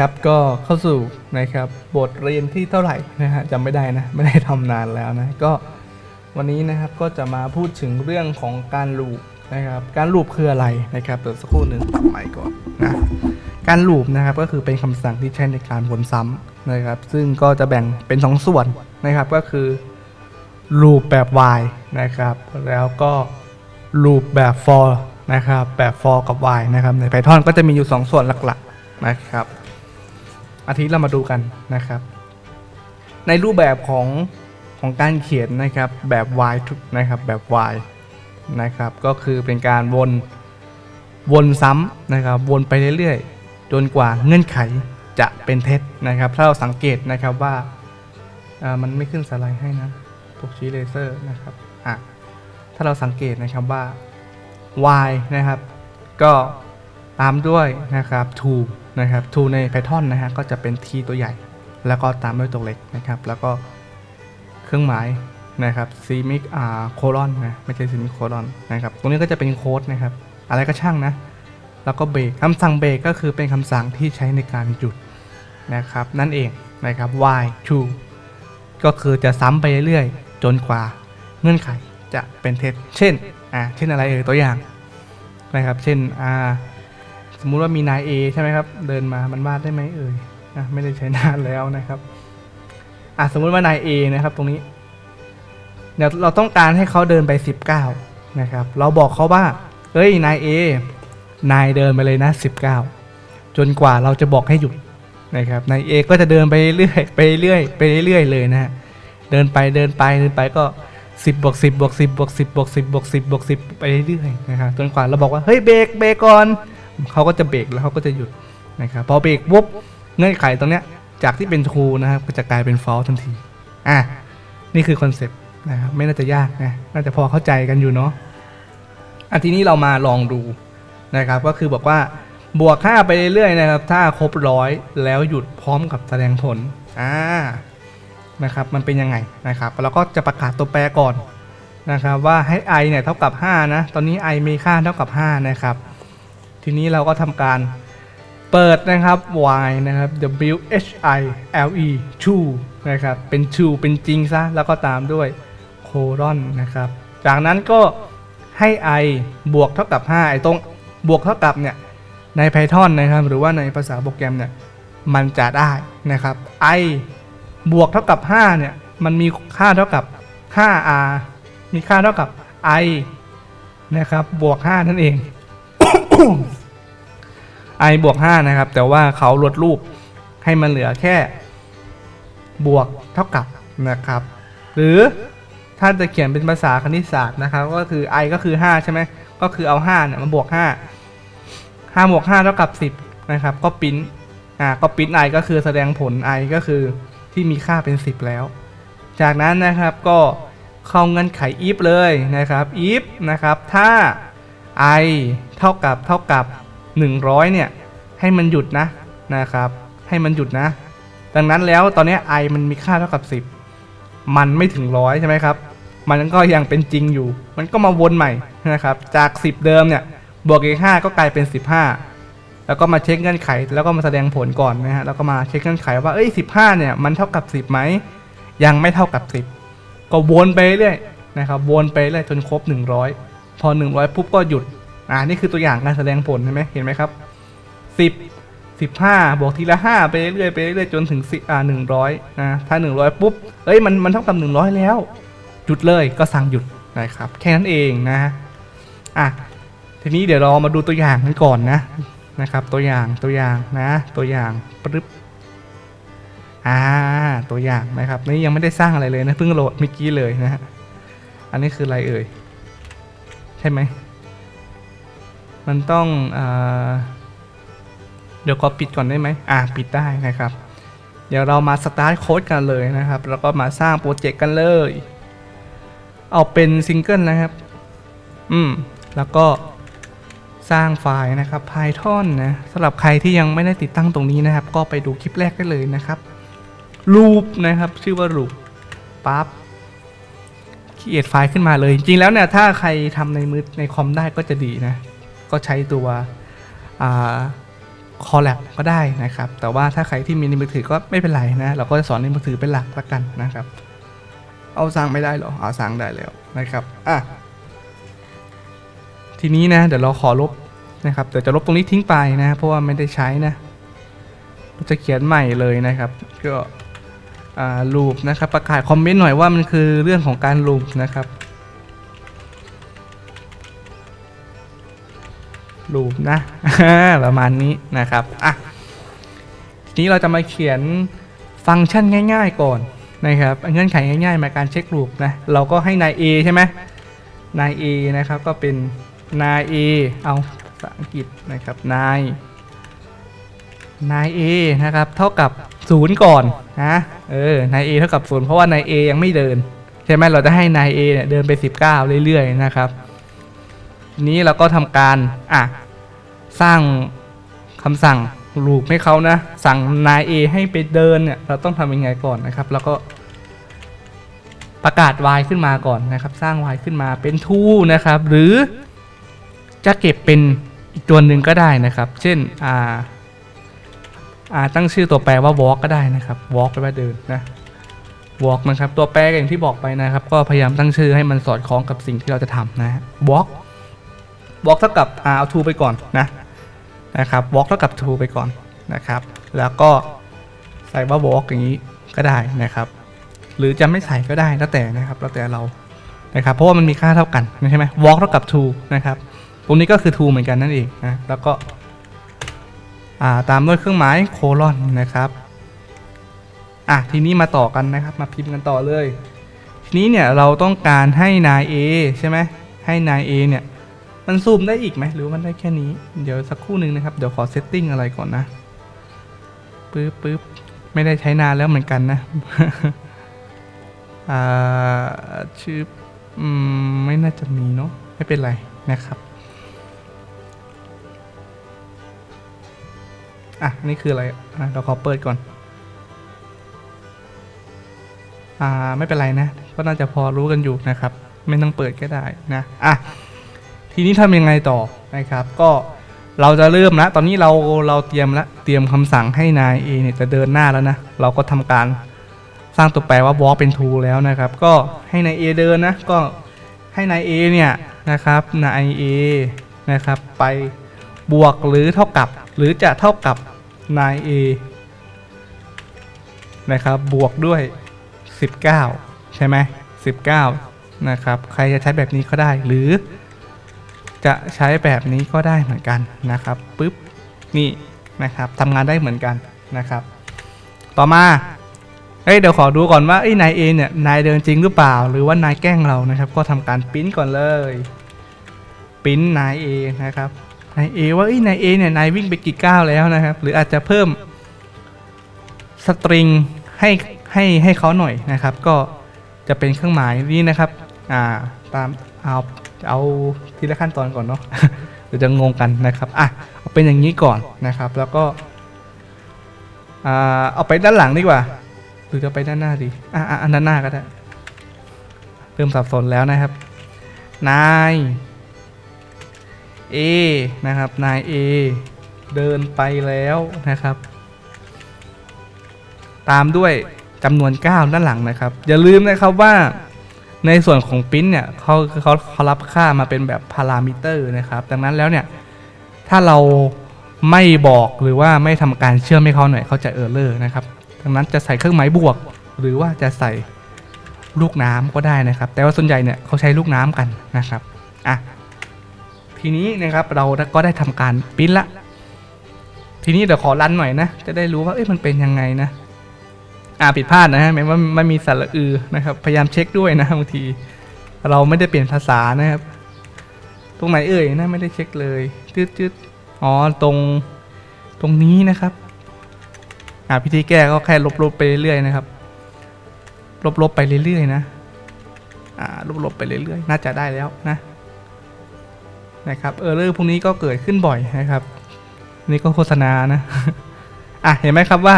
นะครับก็เข้าสู่นะครับบทเรียนที่เท่าไหร่นะฮะจำไม่ได้นะไม่ได้ทำนานแล้วนะก็วันนี้นะครับก็จะมาพูดถึงเรื่องของการลูปนะครับการลูปคืออะไรนะครับเดี๋ยวสักครู่หนึ่งปรับใหม่ก่อนนะการลูปนะครับก็คือเป็นคำสั่งที่ใช้ในการวนซ้ำนะครับ ซึ่งก็จะแบ่งเป็นสองส่วนนะครับก็คือลูปแบบ y นะครับ แล้วก็ลูปแบบ for นะครับแบบ for กับ y นะครับใน Python ก็จะมีอยู่ 2 ส่วนหลักๆนะครับ อาทิตย์เรามาดูกันนะครับ ในรูปแบบของของการเขียนนะครับแบบ y นะครับแบบ y นะครับก็คือเป็นการวนวนซ้ำนะครับวนไปเรื่อยๆ จนกว่าเงื่อนไขจะเป็นเท็จนะครับ ถ้าเราสังเกตนะครับว่าามันไม่ขึ้นสไลด์ให้นะพวกชี้เลเซอร์นะครับอะถ้าเราสังเกตนะครับว่า y นะครับ ก็ ตามด้วยนะครับ to นะครับ to ใน Python นะฮะก็จะเป็น t ตัวใหญ่ แล้วก็ตามด้วยตัวเล็กนะครับ แล้วก็เครื่องหมายนะครับ semic อ่า colon นะไม่ใช่ semic colon นะครับตรงนี้ก็จะเป็นโค้ดนะครับ อะไรก็ช่างนะ แล้วก็เบรกคำสั่งเบรกก็คือเป็นคำสั่งที่ใช้ในการหยุดนะครับ นั่นเองนะครับ y to ก็คือจะซ้ำไปเรื่อยๆ จนกว่าเงื่อนไขจะเป็นเท็จ เช่น อ่า เช่นอะไรเอ่ยตัวอย่างนะครับ เช่น อ่า สมมุติว่ามีนาย A ใช่ไหมครับ เดินมามันวาดได้ไหมเอ่ยอะไม่ได้ใช้นานแล้วนะครับอะสมมุติว่านาย A นะครับ ตรงนี้เดี๋ยวเราต้องการให้เขาเดินไป 19 นะครับ เราบอกเขาว่าเอ้ยนาย A นายเดินไปเลยนะ 19 จนกว่าเราจะบอกให้หยุดนะครับนาย A ก็จะเดินไปเรื่อยไปเรื่อยไปเรื่อยเลยนะฮะเดินไปเดินไปเดินไปก็10บวก10บวก10บวก10บวก10บวก10บวก10ไปเรื่อยนะครับจนกว่าเราบอกว่าเฮ้ยเบรกเบรกก่อน เขาก็จะเบรกแล้วเขาก็จะหยุดนะครับพอเบรกปุ๊บเงื่อนไขตรงเนี้ยจากที่เป็น true นะครับก็จะกลายเป็น false ทันทีอะนี่คือคอนเซปต์นะครับไม่น่าจะยากนะน่าจะพอเข้าใจกันอยู่เนาะอันทีนี้เรามาลองดูนะครับ ก็คือบอกว่าบวกค่าไปเรื่อยๆนะครับ ถ้าครบร้อยแล้วหยุดพร้อมกับแสดงผลอ่านะครับ มันเป็นยังไงนะครับเราก็จะประกาศตัวแปรก่อนนะครับ ว่าให้ i เนี่ยเท่ากับ 5 นะ ตอนนี้ i มีค่าเท่ากับ 5 นะครับ ทีนี้เราก็ทำการเปิดนะครับ y นะครับ w h i l e true นะครับ เป็น true เป็นจริงซะ แล้วก็ตามด้วย colon นะครับ จากนั้นก็ให้ i บวกเท่ากับ 5 ไอตรงบวกเท่ากับเนี่ย ใน Python นะครับ หรือว่าในภาษาโปรแกรมเนี่ย มันจะได้นะครับ i บวกเท่ากับ 5 เนี่ย มันมีค่าเท่ากับ 5r มีค่าเท่ากับ i นะครับ บวก 5 นั่นเอง i บวก5นะครับ แต่ว่าเขาลดรูปให้มันเหลือแค่บวกเท่ากับนะครับ หรือถ้าจะเขียนเป็นภาษาคณิตศาสตร์นะครับ ก็คือ i ก็คือ 5 ใช่ไหมก็คือเอา5เนี่ยมาบวก 5 5บวก5เท่ากับ 10 นะครับ ก็ปิ้นอ่าก็ปิ้น i ก็คือแสดงผล i ก็คือที่มีค่าเป็น 10 แล้ว จากนั้นนะครับก็เข้าเงื่อนไข if เลยนะครับ if นะครับถ้า i เท่ากับเท่ากับ 100 เนี่ย ให้มันหยุดนะนะครับ ให้มันหยุดนะ ดังนั้นแล้วตอนนี้ i มันมีค่าเท่ากับ 10 มันไม่ถึงร้อยใช่ไหมครับ มันก็ยังเป็นจริงอยู่ มันก็มาวนใหม่นะครับ จาก 10 เดิมเนี่ย บวกอีก5ก็กลายเป็น 15 แล้วก็มาเช็คเงื่อนไข แล้วก็มาแสดงผลก่อนนะฮะ แล้วก็มาเช็คเงื่อนไขว่า เอ้ย 15 เนี่ย มันเท่ากับ 10ไหม ยังไม่เท่ากับ 10 ก็วนไปเรื่อยนะครับ วนไปเรื่อยจนครบ 100 พอ 100ปุ๊บก็หยุด อ่านี่คือตัวอย่างการแสดงผลใช่ไหมเห็นไหมครับ10 15บวกทีละ5ไปเรื่อยๆไปเรื่อยๆจนถึง10อ่า100นะถ้า100ปุ๊บเอ้ยมันมันเท่ากับ100แล้วหยุดเลยก็สั่งหยุดนะครับแค่นั้นเองนะอะทีนี้เดี๋ยวเรามาดูตัวอย่างกันก่อนนะนะครับ ตัวอย่างตัวอย่างนะ ตัวอย่างปึ๊บอ่าตัวอย่างนะครับนี่ยังไม่ได้สร้างอะไรเลยนะเพิ่งโหลดเมื่อกี้เลยนะฮะอันนี้คืออะไรเอ่ยใช่ไหม มันต้องอเดี๋ยวก็ปิดก่อนได้ไหมอ่าปิดได้นะครับ เดี๋ยวเรามาสตาร์ทโค้ดกันเลยนะครับ แล้วก็มาสร้างโปรเจกต์กันเลย เอาเป็นซิงเกิลนะครับ อืม แล้วก็สร้างไฟล์นะครับ Python นะสำหรับใครที่ยังไม่ได้ติดตั้งตรงนี้นะครับ ก็ไปดูคลิปแรกได้เลยนะครับ loop นะครับ ชื่อว่า loop ปั๊บเ e ียดไฟล์ขึ้นมาเลย จริงๆแล้วเนี่ย ถ้าใครทำในมือในคอมได้ก็จะดีนะ ก็ใช้ตัวคอลแลบก็ได้นะครับ แต่ว่าถ้าใครที่มีในมือถือก็ไม่เป็นไรนะ เราก็จะสอนในมือถือเป็นหลักละกันนะครับ เอาสร้างไม่ได้เหรอเอาสร้างได้แล้วนะครับอะทีนี้นะ เดี๋ยวเราขอลบนะครับเดี๋ยวจะลบตรงนี้ทิ้งไปนะ เพราะว่าไม่ได้ใช้นะเราจะเขียนใหม่เลยนะครับ ก็ลูปนะครับประกาศคอมเมนต์หน่อยว่ามันคือเรื่องของการลูปนะครับ รูปนะประมาณนี้นะครับอะทีนี้เราจะมาเขียนฟังก์ชันง่าย ๆ ก่อนนะครับเงื่อนไขง่ายๆมาการเช็ครูปนะเราก็ให้นาย A ใช่ไหมนาย A นะครับก็เป็นนาย A เอาภาษาอังกฤษนะครับนายนาย A นะครับเท่ากับ0ก่อนนะเออนาย A เท่ากับ0เพราะว่านาย A ยังไม่เดิน ใช่ไหมเราจะให้นาย A เนี่ยเดินไป 19 เรื่อยๆนะครับ นี้เราก็ทำการอะสร้างคำสั่งลูปให้เขานะ สั่งนาย A ให้ไปเดินเนี่ยเราต้องทำยังไงก่อนนะครับ แล้วก็ประกาศ y ขึ้นมาก่อนนะครับ สร้าง y ขึ้นมาเป็น to นะครับ หรือจะเก็บเป็นอีกตัวหนึ่งก็ได้นะครับ เช่นอ่าอ่าตั้งชื่อตัวแปรว่า walk ก็ได้นะครับ walk แปลว่าเดินนะ walk นะครับ ตัวแปรก็อย่างที่บอกไปนะครับ ก็พยายามตั้งชื่อให้มันสอดคล้องกับสิ่งที่เราจะทำนะ walk ฮะ walk เท่ากับอ่าเอา to ไปก่อนนะนะครับ walk เท่ากับ to ไปก่อนนะครับ แล้วก็ใส่ว่า walk อย่างนี้ก็ได้นะครับ หรือจะไม่ใส่ก็ได้แล้วแต่นะครับแล้วแต่เรานะครับ เพราะว่ามันมีค่าเท่ากันใช่ไหม walk เท่ากับ to นะครับตรงนี้ก็คือ to เหมือนกันนั่นเองนะแล้วก็ตามด้วยเครื่องหมายโคลอนนะครับอะทีนี้มาต่อกันนะครับ มาพิมพ์กันต่อเลย ทีนี้เนี่ยเราต้องการให้นาย A ใช่ไหมให้นาย A เนี่ย มันซูมได้อีกไหมหรือว่ามันได้แค่นี้ เดี๋ยวสักครู่หนึ่งนะครับ เดี๋ยวขอเซตติ้งอะไรก่อนนะปึ๊บปึ๊บไม่ได้ใช้นานแล้วเหมือนกันนะอ่าชื่ออืมไม่น่าจะมีเนาะไม่เป็นไรนะครับอะนี่คืออะไรอะเราขอเปิดก่อน อ่าไม่เป็นไรนะ ก็น่าจะพอรู้กันอยู่นะครับ ไม่ต้องเปิดก็ได้นะ อะ ทีนี้ทำยังไงต่อนะครับ ก็เราจะเริ่มแล้วตอนนี้เราเราเตรียมแล้วเตรียมคำสั่งให้นาย A เนี่ยจะเดินหน้าแล้วนะ เราก็ทำการสร้างตัวแปรว่า walk เป็น to แล้วนะครับ ก็ให้นาย A เดินนะ ก็ให้นาย A เนี่ยนะครับนาย A นะครับไปบวกหรือเท่ากับ หรือจะเท่ากับนาย A นะครับบวกด้วย 19 ใช่ไหม19 นะครับ ใครจะใช้แบบนี้ก็ได้หรือ จะใช้แบบนี้ก็ได้เหมือนกันนะครับปุ๊บนี่นะครับทำงานได้เหมือนกันนะครับ ต่อมาเอ้ยเดี๋ยวขอดูก่อนว่าไอ้นายเอเนี่ยนายเดินจริงหรือเปล่า หรือว่านายแกล้งเรานะครับ ก็ทำการปิ้นก่อนเลยปิ้นนายเอนะครับนายเอว่าไอ้นายเอเนี่ยนายวิ่งไปกี่ก้าวแล้วนะครับ หรืออาจจะเพิ่มสตริงให้ให้ให้เขาหน่อยนะครับ ก็จะเป็นเครื่องหมายนี้นะครับ อ่าตามเอา เอาทีละขั้นตอนก่อนเนาะเดี๋ยวจะงงกันนะครับอะเอาเป็นอย่างนี้ก่อนนะครับ แล้วก็อ่าเอาไปด้านหลังดีกว่า หรือจะไปด้านหน้าดีอะอะอันด้านหน้าก็ได้เริ่มสับสนแล้วนะครับ นาย A นะครับ นาย A เดินไปแล้วนะครับ ตามด้วยจำนวน 9 ด้านหลังนะครับ อย่าลืมนะครับว่า ในส่วนของปริ้นเนี่ยเขาเขาเขารับค่ามาเป็นแบบพารามิเตอร์นะครับ ดังนั้นแล้วเนี่ยถ้าเราไม่บอกหรือว่าไม่ทำการเชื่อมให้เขาหน่อยเขาจะเออร์เลอร์นะครับ ดังนั้นจะใส่เครื่องหมายบวก หรือว่าจะใส่ลูกน้ำก็ได้นะครับ แต่ว่าส่วนใหญ่เนี่ยเขาใช้ลูกน้ำกันนะครับอะทีนี้นะครับเราก็ได้ทำการปริ้นละ ทีนี้เดี๋ยวขอรันหน่อยนะ จะได้รู้ว่าเอ้ยมันเป็นยังไงนะ อ่าผิดพลาดนะฮะแม้ว่าไม่มีสระอือนะครับ พยายามเช็คด้วยนะบางที เราไม่ได้เปลี่ยนภาษานะครับ ตรงไหนเอ่ยนะไม่ได้เช็คเลยจืดจืดอ๋อตรงตรงนี้นะครับอ่าพิธีแก้ก็แค่ลบๆไปเรื่อยๆนะครับ ลบๆไปเรื่อยๆนะอ่าลบๆไปเรื่อยๆ น่าจะได้แล้วนะนะครับเออเรื่องพวกนี้ก็เกิดขึ้นบ่อยนะครับ นี่ก็โฆษณานะ อะเห็นไหมครับว่า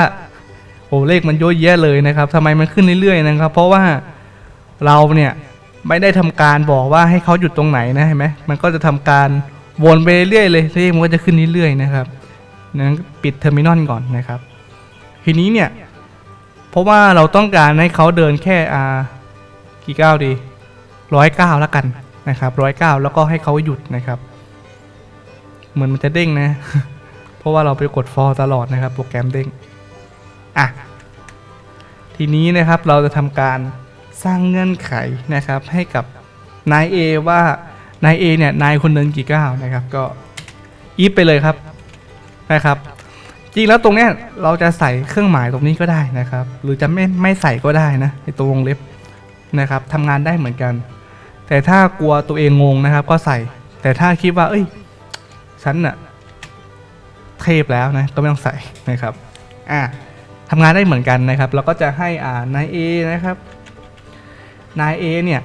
อ้เลขมันเยอะแยะเลยนะครับทำไมมันขึ้นเรื่อยๆนะครับ เพราะว่าเราเนี่ยไม่ได้ทำการบอกว่าให้เขาหยุดตรงไหนนะเห็นไหมมันก็จะทำการวนไปเรื่อยๆเลยเลขมันก็จะขึ้นเรื่อยๆนะครับนั้นปิดเทอร์มินอลก่อนนะครับ ทีนี้เนี่ยเพราะว่าเราต้องการให้เขาเดินแค่อ่ากี่ก้าวดีร้อยก้าวแล้วกันนะครับร้อยก้าวแล้วก็ให้เขาหยุดนะครับ เหมือนมันจะเด้งนะ เพราะว่าเราไปกด for ตลอดนะครับ โปรแกรมเด้ง อะทีนี้นะครับเราจะทำการสร้างเงื่อนไขนะครับ ให้กับนาย A ว่านาย A เนี่ยนายคนเดินกี่ก้าวนะครับก็อีฟไปเลยครับนะครับ จริงแล้วตรงเนี้ยเราจะใส่เครื่องหมายตรงนี้ก็ได้นะครับ หรือจะไม่ไม่ใส่ก็ได้นะในตรงวงเล็บนะครับทำงานได้เหมือนกัน แต่ถ้ากลัวตัวเองงงนะครับ ก็ใส่ แต่ถ้าคิดว่า เอ้ยฉันน่ะเทพแล้วนะก็ไม่ต้องใส่นะครับอะ ทำงานได้เหมือนกันนะครับ เราก็จะให้อ่านาย A นะครับ นาย A เนี่ย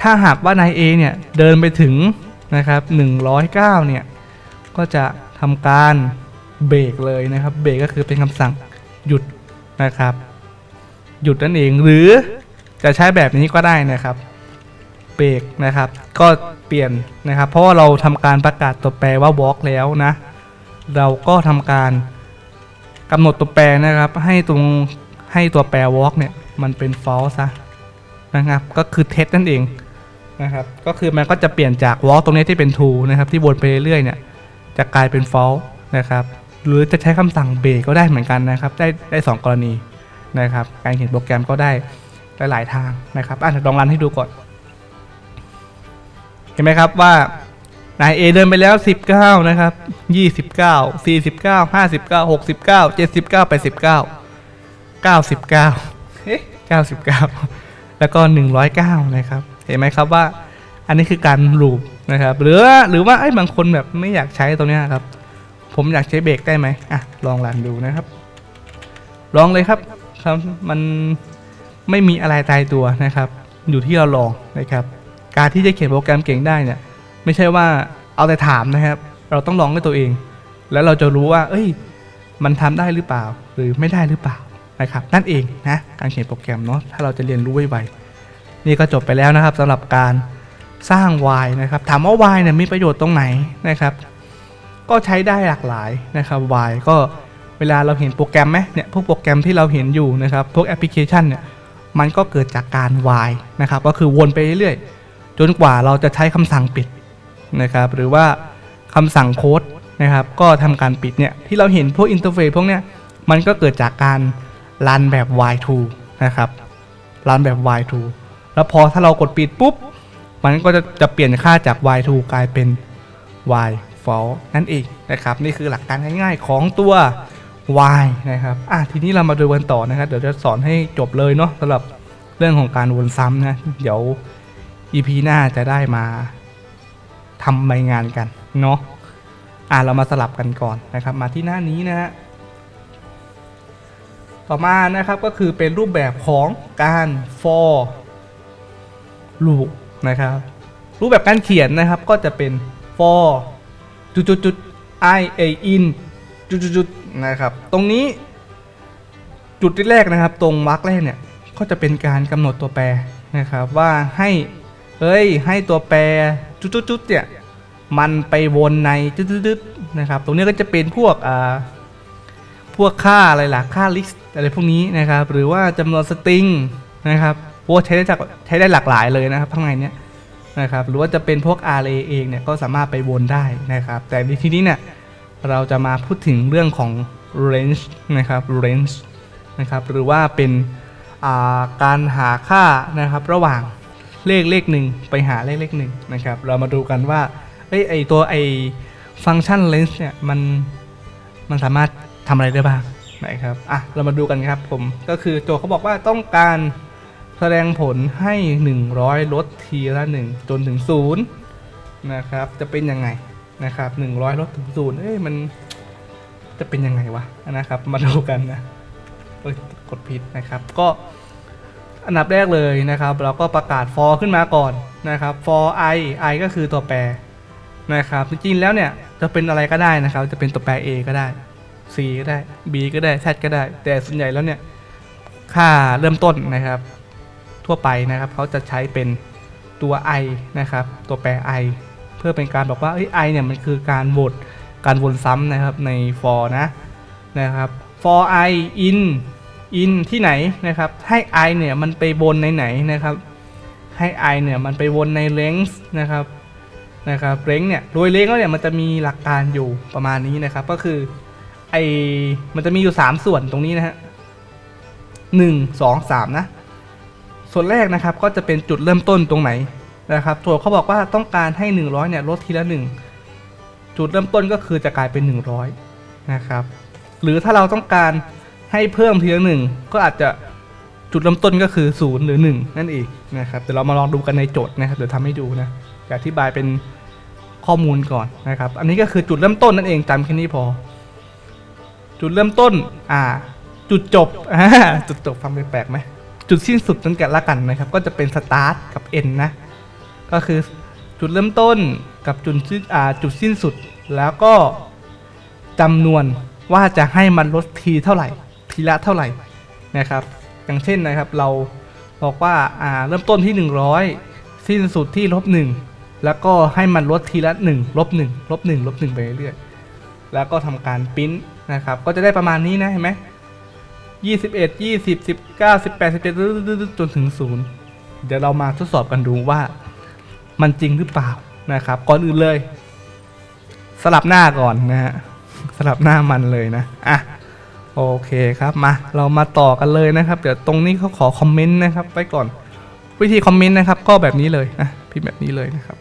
ถ้าหากว่านาย A เนี่ยเดินไปถึงนะครับ109เนี่ย ก็จะทำการเบรกเลยนะครับ เบรกก็คือเป็นคำสั่งหยุดนะครับ หยุดนั่นเอง หรือจะใช้แบบนี้ก็ได้นะครับเบรกนะครับ ก็เปลี่ยนนะครับ เพราะว่าเราทำการประกาศตัวแปรว่า walk แล้วนะ เราก็ทำการ กำหนดตัวแปรนะครับ ให้ตรงให้ตัวแปร walk เนี่ยมันเป็น false ซะนะครับ ก็คือ test นั่นเองนะครับ ก็คือมันก็จะเปลี่ยนจาก walk ตรงนี้ที่เป็น true นะครับที่วนไปเรื่อยๆเนี่ยจะกลายเป็น false นะครับ หรือจะใช้คำสั่งเบรกก็ได้เหมือนกันนะครับ ได้ได้สองกรณีนะครับ การเขียนโปรแกรมก็ได้หลายๆทางนะครับอะลองรันให้ดูก่อน เห็นไหมครับว่า นาย A เดินไปแล้ว 19 นะครับ 29 49 59 69 79 89 99เอ๊ะ99 แล้วก็ 109 นะครับ เห็นไหมครับว่า อันนี้คือการลูปนะครับ หรือหรือว่าไอ้บางคนแบบไม่อยากใช้ตรงเนี้ยครับ ผมอยากใช้เบรกได้ไหมอะ ลองรันดูนะครับ ลองเลยครับครับมันไม่มีอะไรตายตัวนะครับ อยู่ที่เราลองนะครับ การที่จะเขียนโปรแกรมเก่งได้เนี่ย ไม่ใช่ว่าเอาแต่ถามนะครับ เราต้องลองด้วยตัวเอง แล้วเราจะรู้ว่า เอ้ย มันทำได้หรือเปล่า หรือไม่ได้หรือเปล่านะครับ นั่นเองนะการเขียนโปรแกรมเนาะถ้าเราจะเรียนรู้ไวๆนี่ก็จบไปแล้วนะครับสำหรับการสร้าง Y นะครับ ถามว่า Y เนี่ยมีประโยชน์ตรงไหนนะครับ ก็ใช้ได้หลากหลายนะครับ Y ก็เวลาเราเห็นโปรแกรมไหมเนี่ยพวกโปรแกรมที่เราเห็นอยู่นะครับ พวกแอปพลิเคชันเนี่ยมันก็เกิดจากการ Y นะครับ ก็คือวนไปเรื่อยๆ จนกว่าเราจะใช้คำสั่งปิด นะครับหรือว่าคำสั่งโค้ดนะครับก็ทำการปิดเนี่ยที่เราเห็นพวกอินเทอร์เฟซพวกเนี้ยมันก็เกิดจากการรันแบบ Y2 นะครับรันแบบ Y2 แล้วพอถ้าเรากดปิดปุ๊บ มันก็จะจะเปลี่ยนค่าจาก Y2 กลายเป็น Y false นั่นเองนะครับนี่คือหลักการง่ายๆของตัว Y นะครับอะทีนี้เรามาดูกันต่อนะครับเดี๋ยวจะสอนให้จบเลยเนาะสำหรับเรื่องของการวนซ้ำนะ เดี๋ยว EP หน้าจะได้มา ทำใบงานกันเนาะอะเรามาสลับกันก่อนนะครับ มาที่หน้านี้นะฮะต่อมานะครับก็คือเป็นรูปแบบของการ for loop นะครับรูปแบบการเขียนนะครับก็จะเป็น for จุดจุดจุด i a in จุดจุดจุดนะครับ ตรงนี้จุดที่แรกนะครับ ตรงวรรคแรกเนี่ยก็จะเป็นการกำหนดตัวแปรนะครับว่าให้ เอ้ย ให้ตัวแปรจุดจุดจุดเนี่ยมันไปวนในจุดจุดจุดนะครับ ตรงนี้ก็จะเป็นพวกอ่าพวกค่าอะไรล่ะ ค่า list อะไรพวกนี้นะครับ หรือว่าจำนวนสตริงนะครับโอ้ใช้ได้จากใช้ได้หลากหลายเลยนะครับข้างในเนี้ยนะครับ หรือว่าจะเป็นพวก array เองเนี่ยก็สามารถไปวนได้นะครับ แต่ในที่นี้เนี่ยเราจะมาพูดถึงเรื่องของ range นะครับ range นะครับ หรือว่าเป็นอ่าการหาค่านะครับระหว่าง เลขเลขหนึ่งไปหาเลขเลขหนึ่งนะครับ เรามาดูกันว่าเอ้ยไอตัวไอฟังก์ชัน range เนี่ยมันมันสามารถทำอะไรได้บ้างนะครับอะเรามาดูกันครับผมก็คือโจทย์เขาบอกว่าต้องการแสดงผลให้ 100 ลดทีละ 1 จนถึง 0 นะครับ จะเป็นยังไงนะครับ 100 ลดถึง 0 เอ้ยมันจะเป็นยังไงวะนะครับ มาดูกันนะเอ้กดผิดนะครับก็ อันดับแรกเลยนะครับ เราก็ประกาศ for ขึ้นมาก่อนนะครับ for i i ก็คือตัวแปรนะครับจริงๆแล้วเนี่ยจะเป็นอะไรก็ได้นะครับ จะเป็นตัวแปร a ก็ได้ c ก็ได้ b ก็ได้ z ก็ได้ แต่ส่วนใหญ่แล้วเนี่ยค่าเริ่มต้นนะครับ ทั่วไปนะครับเขาจะใช้เป็นตัว i นะครับ ตัวแปร i เพื่อเป็นการบอกว่าเอ้ i เนี่ยมันคือการวตการวนซ้ำนะครับใน for นะนะครับ for i in in ที่ไหนนะครับ ให้ i เนี่ยมันไปวนในไหนนะครับ ให้ i เนี่ยมันไปวนใน length นะครับนะครับ length เนี่ยโดย length แล้วเนี่ยมันจะมีหลักการอยู่ประมาณนี้นะครับ ก็คือไอมันจะมีอยู่ 3 ส่วนตรงนี้นะฮะหนึ่งสองสามนะ ส่วนแรกนะครับก็จะเป็นจุดเริ่มต้นตรงไหนนะครับโจทย์เขาบอกว่าต้องการให้ 100เนี่ยลดทีละ 1 จุดเริ่มต้นก็คือจะกลายเป็น 100นะครับหรือถ้าเราต้องการ ให้เพิ่มทีละหนึ่งก็อาจจะจุดเริ่มต้นก็คือ0หรือ1 นั่นเองนะครับเดี๋ยวเรามาลองดูกันในโจทย์นะครับเดี๋ยวทำให้ดูนะจะอธิบายเป็นข้อมูลก่อนนะครับ อันนี้ก็คือจุดเริ่มต้นนั่นเองจำแค่นี้พอ จุดเริ่มต้นอ่า จุดจบอ่าจุดจบฟังแปลกๆไหมจุดสิ้นสุดนั่นแกละกันนะครับ ก็จะเป็นสตาร์ทกับ end นะ ก็คือจุดเริ่มต้นกับจุดสิ้นอ่าจุดสิ้นสุดแล้วก็จำนวนว่าจะให้มันลดทีเท่าไหร่ ทีละเท่าไหร่นะครับ อย่างเช่นนะครับเราบอกว่าอ่าเริ่มต้นที่ 100 สิ้นสุดที่ลบหนึ่งแล้วก็ให้มันลดทีละ1ลบ1ลบ1ลบ1ไปเรื่อยๆแล้วก็ทำการปริ้นนะครับ ก็จะได้ประมาณนี้นะเห็นไหมยี่สิบเอ็ดยี่สิบสิบเก้าสิบแปดสิบเจ็ดจนถึงศูนย์เดี๋ยวเรามาทดสอบกันดูว่ามันจริงหรือเปล่านะครับ ก่อนอื่นเลย สลับหน้าก่อนนะฮะสลับหน้ามันเลยนะ อะ โอเคครับมาเรามาต่อกันเลยนะครับเดี๋ยวตรงนี้เขาขอคอมเมนต์นะครับไว้ก่อนวิธีคอมเมนต์นะครับก็แบบนี้เลยนะพิมพ์แบบนี้เลยนะครับ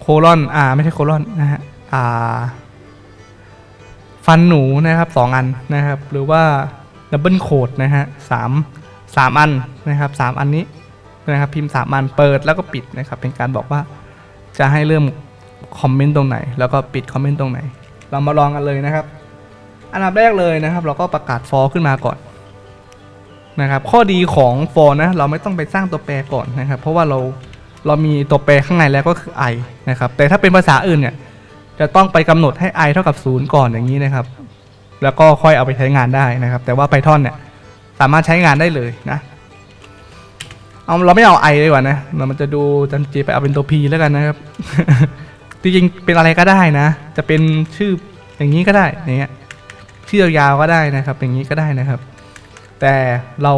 โคลอนอ่าไม่ใช่โคลอนนะฮะอ่าฟันหนูนะครับสองอันนะครับ หรือว่าดับเบิลโคดนะฮะสามสามอันนะครับสามอันนี้นะครับพิมพ์สามอันเปิดแล้วก็ปิดนะครับ เป็นการบอกว่าจะให้เริ่มคอมเมนต์ตรงไหน แล้วก็ปิดคอมเมนต์ตรงไหน เรามาลองกันเลยนะครับ อันดับแรกเลยนะครับ เราก็ประกาศ for ขึ้นมาก่อนนะครับ ข้อดีของ for นะ เราไม่ต้องไปสร้างตัวแปรก่อนนะครับ เพราะว่าเราเรามีตัวแปรข้างในแล้วก็คือ i นะครับ แต่ถ้าเป็นภาษาอื่นเนี่ยจะต้องไปกำหนดให้ i เท่ากับ 0 ก่อนอย่างนี้นะครับ แล้วก็ค่อยเอาไปใช้งานได้นะครับ แต่ว่า Python เนี่ยสามารถใช้งานได้เลยนะ เอาเราไม่เอา i เลยกว่านะ มันจะดูจันจีไปเอาเป็นตัว p แล้วกันนะครับ จริงๆเป็นอะไรก็ได้นะ จะเป็นชื่ออย่างนี้ก็ได้อย่างเงี้ย ชื่อยาวๆก็ได้นะครับ อย่างนี้ก็ได้นะครับ แต่เรา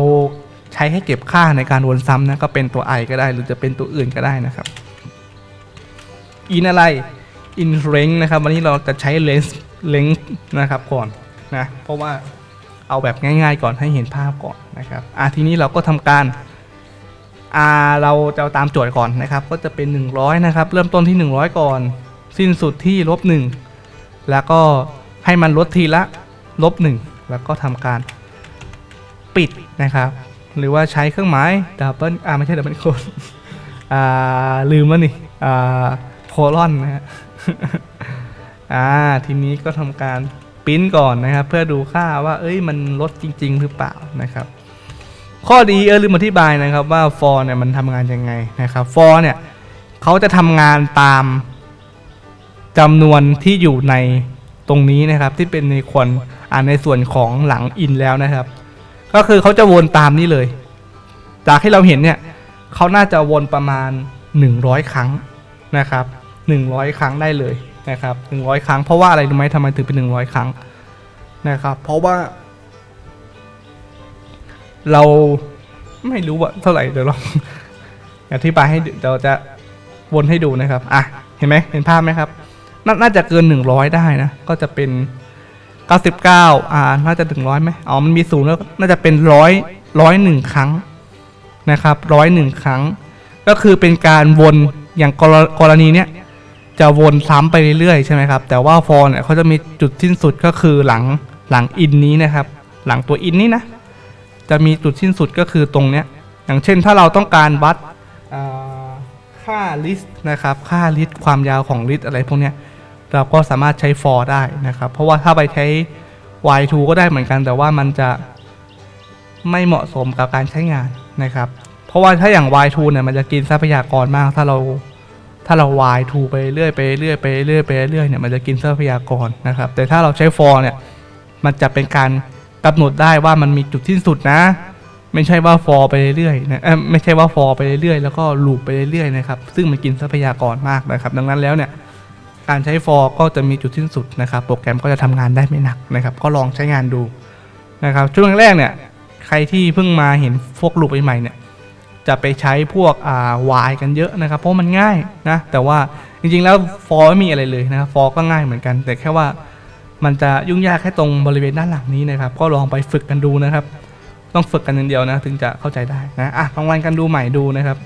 ใช้ให้เก็บค่าในการวนซ้ำนะก็เป็นตัว i ก็ได้ หรือจะเป็นตัวอื่นก็ได้นะครับ in อะไร in length นะครับ วันนี้เราจะใช้ length length นะครับก่อนนะเพราะว่าเอาแบบง่ายๆก่อนให้เห็นภาพก่อนนะครับอะทีนี้เราก็ทำการอ่าเราจะเอาตามโจทย์ก่อนนะครับ ก็จะเป็น 100 นะครับ เริ่มต้นที่ 100 ก่อน สิ้นสุดที่ลบ1แล้วก็ให้มันลดทีละ ลบ1แล้วก็ทำการปิดนะครับ หรือว่าใช้เครื่องหมายดับเบิลอ่าไม่ใช่ดับเบิลโคดอ่าลืมแล้วนี่อ่าโคลอนนะฮะอ่าทีนี้ก็ทำการปิ้นก่อนนะครับ เพื่อดูค่าว่าเอ้ยมันลดจริง ๆ หรือเปล่านะครับ ข้อดีเออลืมอธิบายนะครับว่า for เนี่ยมันทำงานยังไงนะครับ for เนี่ยเขาจะทำงานตามจำนวนที่อยู่ในตรงนี้นะครับที่เป็นในควร อ่าในส่วนของหลัง in แล้วนะครับ ก็คือเขาจะวนตามนี้เลย จากที่เราเห็นเนี่ยเขาน่าจะวนประมาณ 100 ครั้งนะครับ 100 ครั้งได้เลยนะครับ100 ครั้งเพราะว่าอะไรรู้ไหมทำไมถึงเป็น 100 ครั้งนะครับเพราะว่า เราไม่รู้ว่าเท่าไหร่เดี๋ยวลองอธิบายให้เดี๋ยวจะวนให้ดูนะครับ อะ เห็นไหมเห็นภาพไหมครับน,น่าจะเกิน 100 ได้นะ ก็จะเป็น 99 อ่า น่าจะถึงร้อยไหมอ๋อ มันมีศูนย์แล้วน่าจะเป็นร้อยร้อยหนึ่งครั้งนะครับร้อยหนึ่งครั้ง ก็คือเป็นการวนอย่างกรกรณีเนี้ยจะวนซ้ำไปเรื่อยๆใช่ไหมครับ แต่ว่า for เนี่ยเขาจะมีจุดสิ้นสุดก็คือหลังหลัง in นี้นะครับ หลังตัว in นี้นะ จะมีจุดสิ้นสุดก็คือตรงเนี้ย อย่างเช่นถ้าเราต้องการวัดอ่าค่า list นะครับ ค่า list ความยาวของ list อะไรพวกเนี้ย เราก็สามารถใช้ for ได้นะครับ เพราะว่าถ้าไปใช้ y2 ก็ได้เหมือนกัน แต่ว่ามันจะไม่เหมาะสมกับการใช้งานนะครับ เพราะว่าถ้าอย่าง y2 เนี่ยมันจะกินทรัพยากรมาก ถ้าเราถ้าเรา y2 ไปเรื่อยไปเรื่อยไปเรื่อยไปเรื่อยเนี่ยมันจะกินทรัพยากรนะครับ แต่ถ้าเราใช้ for เนี่ยมันจะเป็นการกำหนดได้ว่ามันมีจุดสิ้นสุดนะ ไม่ใช่ว่า for ไปเรื่อยนะไม่ใช่ว่า for ไปเรื่อยแล้วก็ loop ไปเรื่อยนะครับ ซึ่งมันกินทรัพยากรมากนะครับ ดังนั้นแล้วเนี่ย การใช้ for ก็จะมีจุดสิ้นสุดนะครับ โปรแกรมก็จะทำงานได้ไม่หนักนะครับ ก็ลองใช้งานดูนะครับ ช่วงแรกเนี่ย ใครที่เพิ่งมาเห็นพวกลูปใหม่ๆเนี่ย จะไปใช้พวกอ่า y กันเยอะนะครับ เพราะมันง่ายนะ แต่ว่าจริงๆแล้ว for ไม่มีอะไรเลยนะครับ for ก็ง่ายเหมือนกัน แต่แค่ว่ามันจะยุ่งยากแค่ตรงบริเวณด้านหลังนี้นะครับ ก็ลองไปฝึกกันดูนะครับ ต้องฝึกกันอย่างเดียวนะ ถึงจะเข้าใจได้นะ อะลองรันกันดูใหม่ดูนะครับ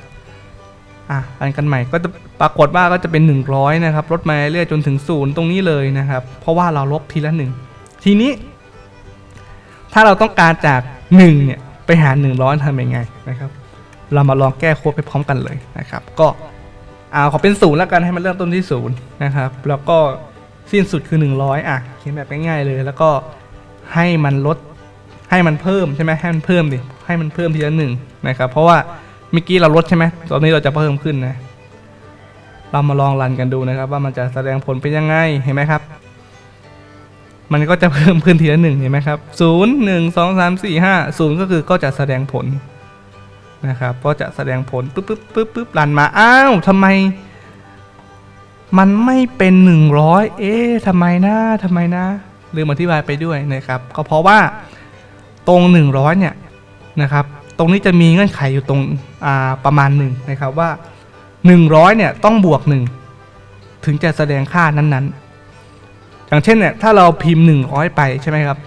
อะรันกันใหม่ก็จะปรากฏว่าก็จะเป็น 100 นะครับลดมาเรื่อยจนถึงศูนย์ตรงนี้เลยนะครับ เพราะว่าเราลบทีละหนึ่งทีนี้ ถ้าเราต้องการจาก1เนี่ยไปหา 100ทำยังไงนะครับ เรามาลองแก้โค้ดไปพร้อมกันเลยนะครับ ก็เอาขอเป็นศูนย์แล้วกันให้มันเริ่มต้นที่ศูนย์นะครับ แล้วก็สิ้นสุดคือ 100อะเขียนแบบง่ายๆเลย แล้วก็ให้มันลดให้มันเพิ่มใช่ไหมให้มันเพิ่มดิให้มันเพิ่มทีละหนึ่งนะครับ เพราะว่า เมื่อกี้เราลดใช่ไหมตอนนี้เราจะเพิ่มขึ้นนะ เรามาลองรันกันดูนะครับ ว่ามันจะแสดงผลเป็นยังไงเห็นไหมครับ มันก็จะเพิ่มขึ้นทีละหนึ่งเห็นไหมครับศูนย์หนึ่งสองสามสี่ห้าศูนย์ก็คือก็จะแสดงผลนะครับ ก็จะแสดงผลปุ๊บปุ๊บปุ๊บปุ๊บรันมา อ้าวทำไม มันไม่เป็นหนึ่งร้อยเอ๊ะทำไมนะทำไมนะลืมอธิบายไปด้วยนะครับ ก็เพราะว่าตรงหนึ่งร้อยเนี่ยนะครับ ตรงนี้จะมีเงื่อนไขอยู่ตรง ประมาณหนึ่งนะครับว่าหนึ่งร้อยเนี่ยต้องบวกหนึ่งถึงจะแสดงค่านั้นๆ อย่างเช่นเนี่ยถ้าเราพิมพ์ 100 ไปใช่ไหมครับ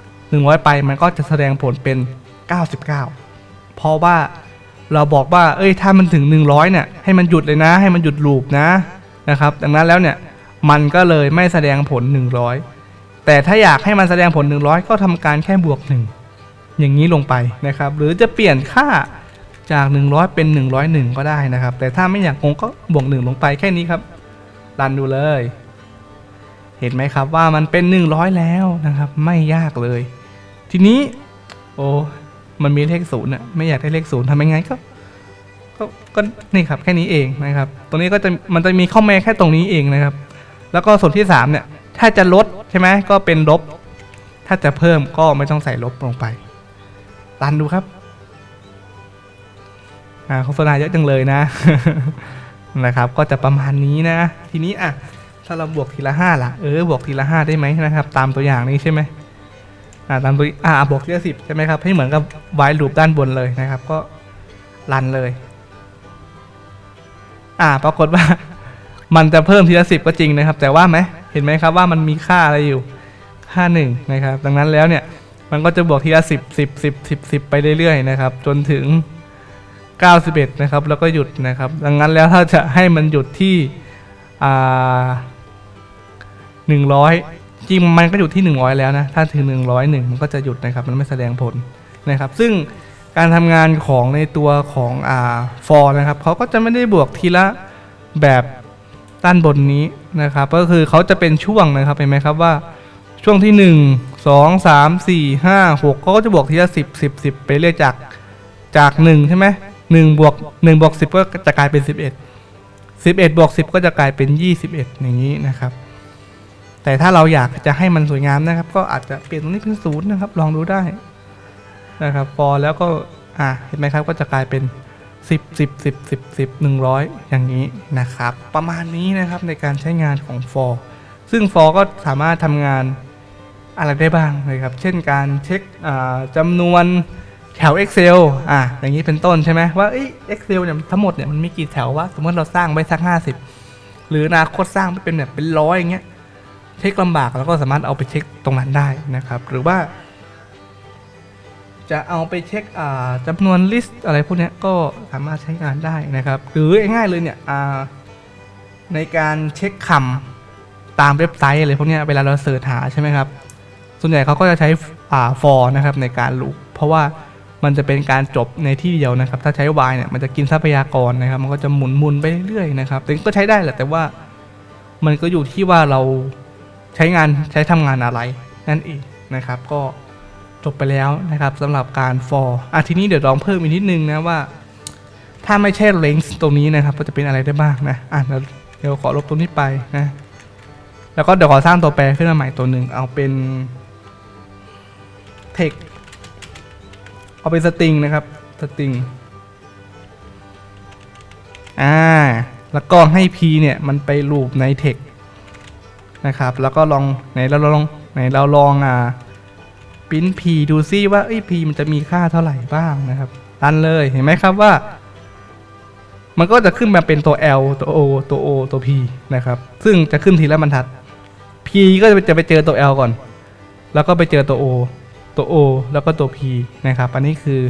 100 ไปมันก็จะแสดงผลเป็น 99 เพราะว่าเราบอกว่า เอ้ยถ้ามันถึง 100เนี่ยให้มันหยุดเลยนะ ให้มันหยุดลูปนะนะครับ ดังนั้นแล้วเนี่ยมันก็เลยไม่แสดงผล 100 แต่ถ้าอยากให้มันแสดงผล 100 ก็ทำการแค่บวก 1 อย่างนี้ลงไปนะครับ หรือจะเปลี่ยนค่า จาก 100 เป็น 101 ก็ได้นะครับ แต่ถ้าไม่อยากงงก็บวก 1 ลงไปแค่นี้ครับรันดูเลย เห็นไหมครับว่ามันเป็น 100 แล้วนะครับ ไม่ยากเลย ทีนี้ โอ้มันมีเลขศูนย์อะไม่อยากได้เลขศูนย์ทำยังไงก็ก็ก็นี่ครับแค่นี้เองนะครับ ตรงนี้ก็จะมันจะมีข้อแม้แค่ตรงนี้เองนะครับ แล้วก็ส่วนที่3เนี่ย ถ้าจะลดใช่ไหมก็เป็นลบ ถ้าจะเพิ่มก็ไม่ต้องใส่ลบลงไปรันดูครับ โฆษณาเยอะจังเลยนะนะครับ ก็จะประมาณนี้นะ ทีนี้อะถ้าเราบวกทีละห้าล่ะเออบวกทีละห้าได้ไหมนะครับ ตามตัวอย่างนี้ใช่ไหมอ่าตามตัวอ่าบวกทีละสิบใช่ไหมครับให้เหมือนกับไวลูปด้านบนเลยนะครับ ก็รันเลย อ่า ปรากฏว่า มันจะเพิ่มทีละสิบก็จริงนะครับ แต่ว่าไหมเห็นไหมครับว่ามันมีค่าอะไรอยู่ค่าหนึ่งนะครับ ดังนั้นแล้วเนี่ยมันก็จะบวกทีละสิบสิบสิบสิบสิบไปเรื่อยๆนะครับ จนถึง 91 นะครับ แล้วก็หยุดนะครับ ดังนั้นแล้วถ้าจะให้มันหยุดที่อ่า100 จริงมันก็อยู่ที่ 100 แล้วนะ ถ้าถึง 101 มันก็จะหยุดนะครับ มันไม่แสดงผลนะครับ ซึ่งการทำงานของในตัวของอ่า for นะครับเขาก็จะไม่ได้บวกทีละแบบด้านบนนี้นะครับ ก็คือเขาจะเป็นช่วงนะครับเห็นไหมครับว่าช่วงที่ 1 2 3 4 5 6เขาก็จะบวกทีละ 10 10 10 ไปเรื่อยจากจาก 1 ใช่ไหม 1บวก1บวก10ก็จะกลายเป็น11 11บวก10ก็จะกลายเป็น21อย่างนี้นะครับ แต่ถ้าเราอยากจะให้มันสวยงามนะครับ ก็อาจจะเปลี่ยนตรงนี้เป็นศูนย์นะครับ ลองดูได้นะครับพอแล้วก็อ่าเห็นไหมครับก็จะกลายเป็น10 10 10 10 10 100อย่างนี้นะครับ ประมาณนี้นะครับในการใช้งานของ for ซึ่ง for ก็สามารถทำงานอะไรได้บ้างนะครับ เช่นการเช็คจำนวน แถว Excel อะอย่างนี้เป็นต้นใช่ไหมว่าเอ้ย Excel เนี่ยทั้งหมดเนี่ยมันมีกี่แถววะสมมติเราสร้างไว้สัก 50 หรืออนาคตสร้างไปเป็นแบบเป็นร้อยอย่างเงี้ยเช็คลำบากแล้วก็สามารถเอาไปเช็คตรงนั้นได้นะครับ หรือว่า จะเอาไปเช็คอ่าจำนวนลิสต์อะไรพวกเนี้ยก็สามารถใช้งานได้นะครับ หรือง่ายๆเลยเนี่ยอ่าในการเช็คคำตามเว็บไซต์อะไรพวกเนี้ยเวลาเราเสิร์ชหาใช่ไหมครับ ส่วนใหญ่เขาก็จะใช้อ่า for นะครับในการลูปเพราะว่า มันจะเป็นการจบในที่เดียวนะครับ ถ้าใช้ y เนี่ยมันจะกินทรัพยากรนะครับ มันก็จะหมุนหมุนๆไปเรื่อยๆนะครับแต่ก็ใช้ได้แหละแต่ว่ามันก็อยู่ที่ว่าเราใช้งานใช้ทำงานอะไรนั่นเองนะครับ ก็จบไปแล้วนะครับสำหรับการ for อะทีนี้เดี๋ยวลองเพิ่มอีกนิดนึงนะว่า ถ้าไม่ใช่ length ตรงนี้นะครับ ก็จะเป็นอะไรได้บ้างนะอะเดี๋ยวเดี๋ยวขอลบตรงนี้ไปนะแล้วก็เดี๋ยวขอสร้างตัวแปรขึ้นมาใหม่ตัวหนึ่งเอาเป็น text เอาเป็น string นะครับ string อ่าแล้วก็ให้ p เนี่ยมันไปลูปใน text นะครับ แล้วก็ลองไหนเราลองไหนเราลองอ่าปิ้น p ดูซิว่าเอ้ p มันจะมีค่าเท่าไหร่บ้างนะครับรันเลยเห็นไหมครับว่า มันก็จะขึ้นมาเป็นตัว L ตัว O ตัว O ตัว P นะครับ ซึ่งจะขึ้นทีละบรรทัด P ก็จะไปจะไปเจอตัว L ก่อน แล้วก็ไปเจอตัว O ตัว O แล้วก็ตัว P นะครับ อันนี้คือ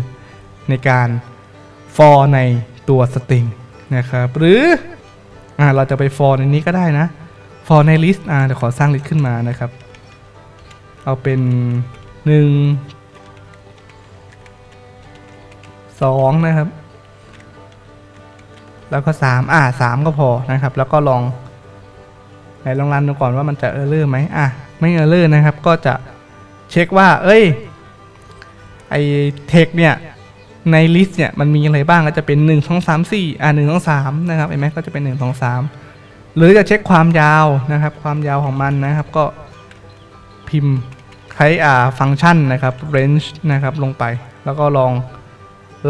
ในการ for ในตัว string นะครับ หรืออเราจะไป for ในนี้ก็ได้นะ for ใน list อ่าเดี๋ยวขอสร้าง list ขึ้นมานะครับ เอาเป็นหนึ่งสองนะครับ แล้วก็สามอ่าสามก็พอนะครับ แล้วก็ลองไหนลองรันดูก่อนว่ามันจะเออร์เลอร์ไหมอะ ไม่เออร์เลอร์นะครับ ก็จะ เช็คว่า เอ้ย ไอเทคเนี่ย ในลิสต์เนี่ยมันมีอะไรบ้างก็จะเป็น 1 2 3 4 อ่า1 2 3 นะครับเห็นไหมก็จะเป็น 1 2 3 หรือจะเช็คความยาวนะครับ ความยาวของมันนะครับ ก็พิมพ์ใช้อ่าฟังก์ชันนะครับ range นะครับลงไป แล้วก็ลอง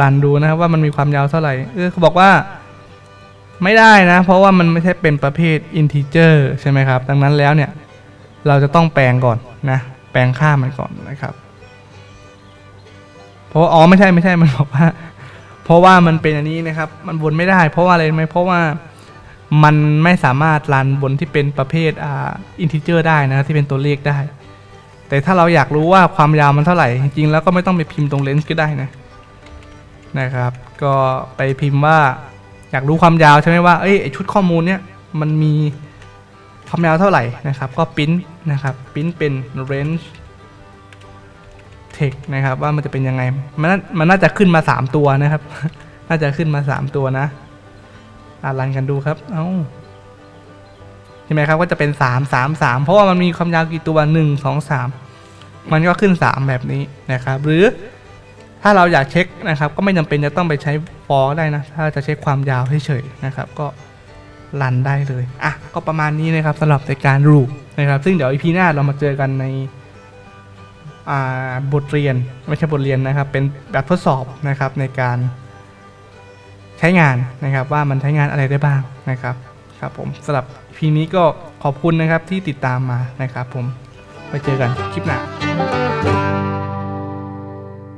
รันดูนะครับว่ามันมีความยาวเท่าไหร่ เออเขาบอกว่าไม่ได้นะ เพราะว่ามันไม่ใช่เป็นประเภท integer ใช่ไหมครับ ดังนั้นแล้วเนี่ย เราจะต้องแปลงก่อนนะ แปลงค่ามันก่อนนะครับ เพราะว่าอ๋อไม่ใช่ไม่ใช่มันบอกว่า เพราะว่ามันเป็นอันนี้นะครับ มันวนไม่ได้ เพราะว่าอะไรไหมเพราะว่ามันไม่สามารถรันบนที่เป็นประเภทอ่า integer ได้นะที่เป็นตัวเลขได้ แต่ถ้าเราอยากรู้ว่าความยาวมันเท่าไหร่ จริงๆ แล้วก็ไม่ต้องไปพิมพ์ตรง range ก็ได้นะนะครับ ก็ไปพิมพ์ว่าอยากรู้ความยาวใช่ไหมว่าเอ้ยไอชุดข้อมูลเนี่ยมันมี ความยาวเท่าไหร่นะครับ ก็ปริ้นนะครับปริ้นเป็น range text นะครับ ว่ามันจะเป็นยังไง มันน่ามันน่าจะขึ้นมา 3 ตัวนะครับ น่าจะขึ้นมา 3 ตัวนะอ่ารันกันดูครับ เอ้าใช่ไหมครับ ก็จะเป็น 3 3 3 เพราะว่ามันมีความยาวกี่ตัว 1 2 3 มันก็ขึ้น 3 แบบนี้นะครับ หรือถ้าเราอยากเช็คนะครับ ก็ไม่จำเป็นจะต้องไปใช้ for ได้นะ ถ้าจะเช็คความยาวเฉยๆนะครับ ก็ รันได้เลย อะ ก็ประมาณนี้นะครับสำหรับในการรูปนะครับ ซึ่งเดี๋ยว EP หน้าเรามาเจอกันในบทเรียนไม่ใช่บทเรียนนะครับ เป็นแบบทดสอบนะครับในการใช้งานนะครับ ว่ามันใช้งานอะไรได้บ้างนะครับครับผมสำหรับ EP นี้ก็ขอบคุณนะครับที่ติดตามมานะครับ ผมไปเจอกันคลิปหน้า